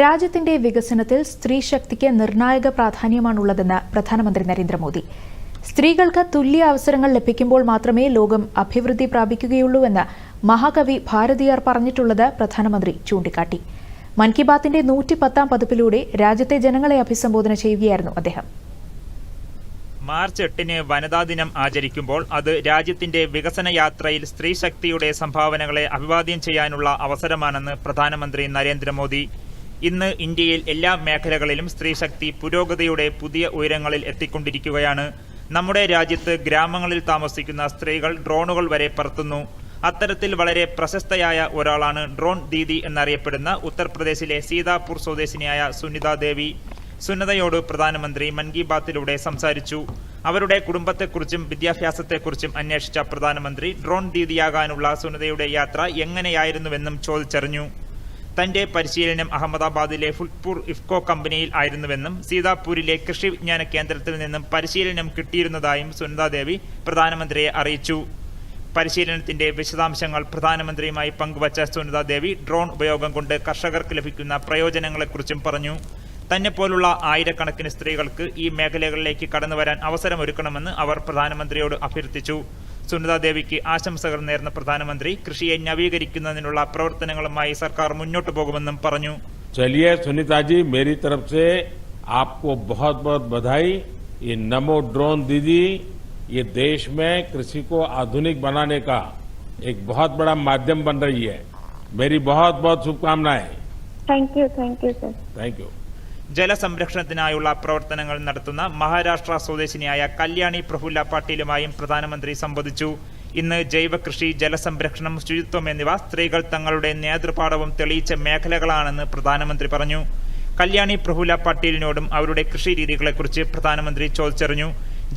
രാജ്യത്തിന്റെ വികസനത്തിൽ സ്ത്രീ ശക്തിക്ക് നിർണായക പ്രാധാന്യമാണുള്ളതെന്ന് പ്രധാനമന്ത്രി നരേന്ദ്രമോദി. സ്ത്രീകൾക്ക് തുല്യ അവസരങ്ങൾ ലഭിക്കുമ്പോൾ മാത്രമേ ലോകം അഭിവൃദ്ധി പ്രാപിക്കുകയുള്ളൂവെന്ന് മഹാകവി ഭാരതിയാർ പറഞ്ഞിട്ടുള്ളത് പ്രധാനമന്ത്രി ചൂണ്ടിക്കാട്ടി. മൻ കി ബാത്തിന്റെ നൂറ്റിപ്പത്താം പതിപ്പിലൂടെ രാജ്യത്തെ ജനങ്ങളെ അഭിസംബോധന ചെയ്യുകയായിരുന്നു അദ്ദേഹം. മാർച്ച് എട്ടിന് വനിതാ ദിനം ആചരിക്കുമ്പോൾ അത് രാജ്യത്തിന്റെ വികസന യാത്രയിൽ സ്ത്രീ ശക്തിയുടെ സംഭാവനകളെ അഭിവാദ്യം ചെയ്യാനുള്ള അവസരമാണെന്ന് പ്രധാനമന്ത്രി നരേന്ദ്രമോദി ഇന്ന് ഇന്ത്യയിൽ എല്ലാ മേഖലകളിലും സ്ത്രീ ശക്തി പുരോഗതിയുടെ പുതിയ ഉയരങ്ങളിൽ എത്തിക്കൊണ്ടിരിക്കുകയാണ്. നമ്മുടെ രാജ്യത്ത് ഗ്രാമങ്ങളിൽ താമസിക്കുന്ന സ്ത്രീകൾ ഡ്രോണുകൾ വരെ പറത്തുന്നു. അത്തരത്തിൽ വളരെ പ്രശസ്തയായ ഒരാളാണ് ഡ്രോൺ ദീദി എന്നറിയപ്പെടുന്ന ഉത്തർപ്രദേശിലെ സീതാപൂർ സ്വദേശിനിയായ സുനിതാ ദേവി. സുനിതയോട് പ്രധാനമന്ത്രി മൻ കി ബാത്തിലൂടെ സംസാരിച്ചു. അവരുടെ കുടുംബത്തെക്കുറിച്ചും വിദ്യാഭ്യാസത്തെക്കുറിച്ചും അന്വേഷിച്ച പ്രധാനമന്ത്രി ഡ്രോൺ ദീദിയാകാനുള്ള സുനിതയുടെ യാത്ര എങ്ങനെയായിരുന്നുവെന്നും ചോദിച്ചറിഞ്ഞു. തന്റെ പരിശീലനം അഹമ്മദാബാദിലെ ഫുൽപൂർ ഇഫ്കോ കമ്പനിയിൽ ആയിരുന്നുവെന്നും സീതാപൂരിലെ കൃഷി വിജ്ഞാന കേന്ദ്രത്തിൽ നിന്നും പരിശീലനം കിട്ടിയിരുന്നതായും സുനിതാദേവി പ്രധാനമന്ത്രിയെ അറിയിച്ചു. പരിശീലനത്തിന്റെ വിശദാംശങ്ങൾ പ്രധാനമന്ത്രിയുമായി പങ്കുവച്ച സുനിതാദേവി ഡ്രോൺ ഉപയോഗം കൊണ്ട് കർഷകർക്ക് ലഭിക്കുന്ന പ്രയോജനങ്ങളെക്കുറിച്ചും പറഞ്ഞു. തന്നെ പോലുള്ള ആയിരക്കണക്കിന് സ്ത്രീകൾക്ക് ഈ മേഖലകളിലേക്ക് കടന്നുവരാൻ അവസരമൊരുക്കണമെന്ന് അവർ പ്രധാനമന്ത്രിയോട് അഭ്യർത്ഥിച്ചു. സുനിതാദേവിക്ക് ആശംസകൾ നേർന്ന പ്രധാനമന്ത്രി കൃഷിയെ നവീകരിക്കുന്നതിനുള്ള പ്രവർത്തനങ്ങളുമായി സർക്കാർ മുന്നോട്ടു പോകുമെന്നും പറഞ്ഞു चलिए सुनीता जी मेरी तरफ से आपको बहुत बहुत बधाई ये नमो ड्रोन दीदी ये देश में कृषि को आधुनिक बनाने का एक बहुत बड़ा माध्यम बन रही है मेरी बहुत बहुत शुभकामनाएं thank you thank you sir thank you ജലസംരക്ഷണത്തിനായുള്ള പ്രവർത്തനങ്ങൾ നടത്തുന്ന മഹാരാഷ്ട്ര സ്വദേശിനിയായ കല്യാണി പ്രഫുല്ല പാട്ടീലുമായും പ്രധാനമന്ത്രി സംവദിച്ചു. ഇന്ന് ജൈവകൃഷി ജലസംരക്ഷണം ശുചിത്വം എന്നിവ സ്ത്രീകൾ തങ്ങളുടെ നേതൃപാഠവും തെളിയിച്ച മേഖലകളാണെന്ന് പ്രധാനമന്ത്രി പറഞ്ഞു. കല്യാണി പ്രഫുല്ല പാട്ടീലിനോടും അവരുടെ കൃഷി രീതികളെക്കുറിച്ച് പ്രധാനമന്ത്രി ചോദിച്ചറിഞ്ഞു.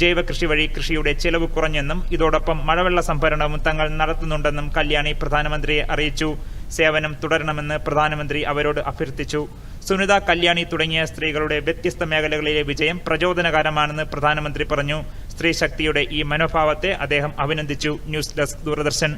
ജൈവകൃഷി വഴി കൃഷിയുടെ ചെലവ് കുറഞ്ഞെന്നും ഇതോടൊപ്പം മഴവെള്ള സംഭരണവും തങ്ങൾ നടത്തുന്നുണ്ടെന്നും കല്യാണി പ്രധാനമന്ത്രിയെ അറിയിച്ചു. സേവനം തുടരണമെന്ന് പ്രധാനമന്ത്രി അവരോട് അഭ്യർത്ഥിച്ചു. സുനിത കല്യാണി തുടങ്ങിയ സ്ത്രീകളുടെ വ്യത്യസ്ത മേഖലകളിലെ വിജയം പ്രചോദനകരമാണെന്ന് പ്രധാനമന്ത്രി പറഞ്ഞു. സ്ത്രീ ശക്തിയുടെ ഈ മനോഭാവത്തെ അദ്ദേഹം അഭിനന്ദിച്ചു. News desk Doordarshan.